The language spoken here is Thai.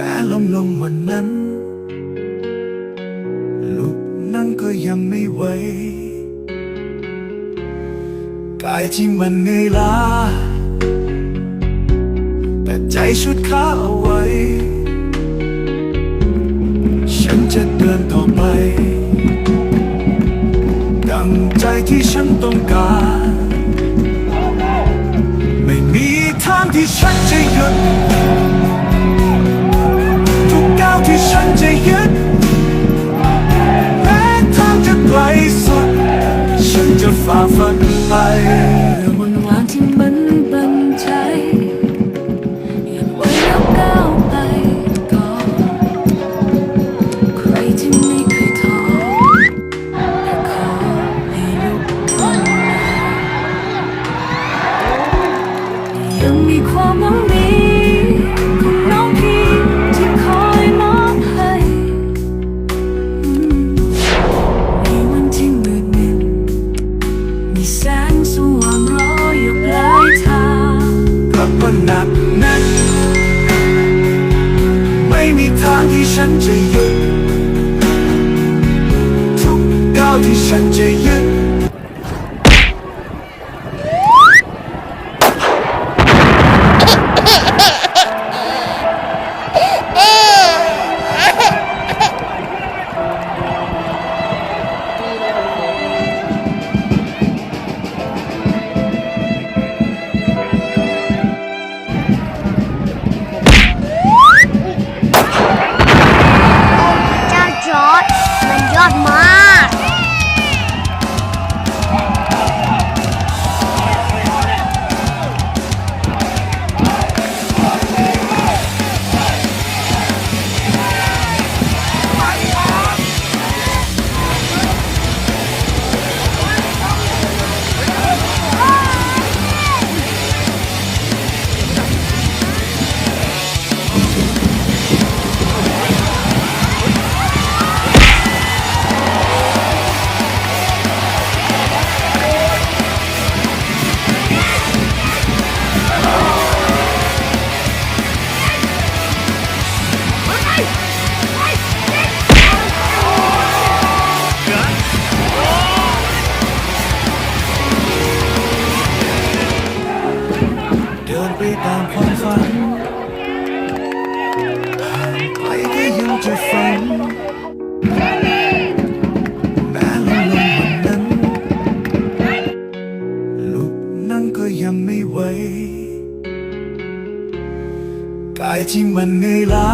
แม้ล้มลงวันนั้น ลุกนั่งก็ยังไม่ไหว กายที่มันเหนื่อยล้า แต่ใจชุดขาเอาไว้ ฉันจะเดินต่อไป ดังใจที่ฉันต้องการ ไม่มีทางที่ฉันจะหยุดาว กลับมาหนักแน่นไม่มีทางที่ฉันจะหยุดทุกก้าวที่ฉันจะยึด ตามความฝันไปก็ยังจะฝันแม้ลมลมวันนั้นลุกนั่งก็ยังไม่ไหวกายที่มันเหนื่อยล้า